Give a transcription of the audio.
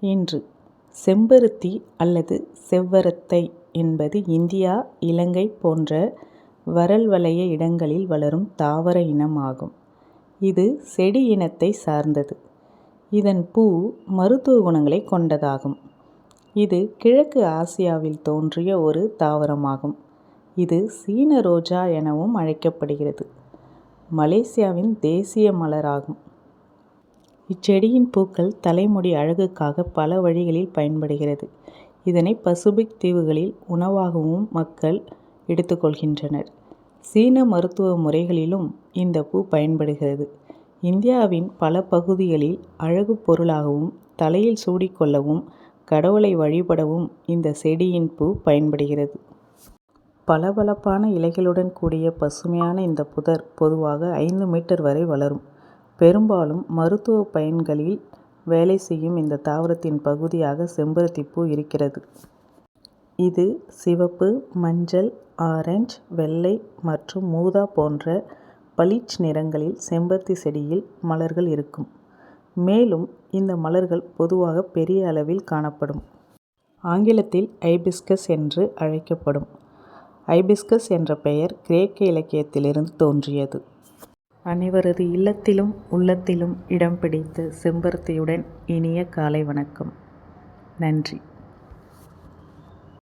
இன்று செம்பருத்தி அல்லது செவ்வரத்தை என்பது இந்தியா இலங்கை போன்ற வரல் வளைய இடங்களில் வளரும் தாவர இனம் ஆகும். இது செடி இனத்தை சார்ந்தது. இதன் பூ மருத்துவ குணங்களை கொண்டதாகும். இது கிழக்கு ஆசியாவில் தோன்றிய ஒரு தாவரமாகும். இது சீன ரோஜா எனவும் அழைக்கப்படுகிறது. மலேசியாவின் தேசிய மலராகும். இச்செடியின் பூக்கள் தலைமுடி அழகுக்காக பல வழிகளில் பயன்படுகிறது. இதனை பசுபிக் தீவுகளில் உணவாகவும் மக்கள் எடுத்துக்கொள்கின்றனர் சீன மருத்துவ முறைகளிலும் இந்த பூ பயன்படுகிறது. இந்தியாவின் பல பகுதிகளில் அழகுப் பொருளாகவும் தலையில் சூடிக்கொள்ளவும் கடவுளை வழிபடவும் இந்த செடியின் பூ பயன்படுகிறது. பளபளப்பான இலைகளுடன் கூடிய பசுமையான இந்த புதர் பொதுவாக ஐந்து மீட்டர் வரை வளரும். பெரும்பாலும் மருத்துவ பயன்களில் வேலை செய்யும் இந்த தாவரத்தின் பகுதியாக செம்பருத்திப்பூ இருக்கிறது. இது சிவப்பு மஞ்சள் ஆரஞ்சு வெள்ளை மற்றும் ஊதா போன்ற பளிச் நிறங்களில் செம்பருத்தி செடியில் மலர்கள் இருக்கும். மேலும் இந்த மலர்கள் பொதுவாக பெரிய அளவில் காணப்படும். ஆங்கிலத்தில் ஐபிஸ்கஸ் என்று அழைக்கப்படும். ஐபிஸ்கஸ் என்ற பெயர் கிரேக்க இலக்கியத்திலிருந்து தோன்றியது. அனைவரது இல்லத்திலும் உள்ளத்திலும் இடம் பிடித்த செம்பருத்தியுடன் இனிய காலை வணக்கம். நன்றி.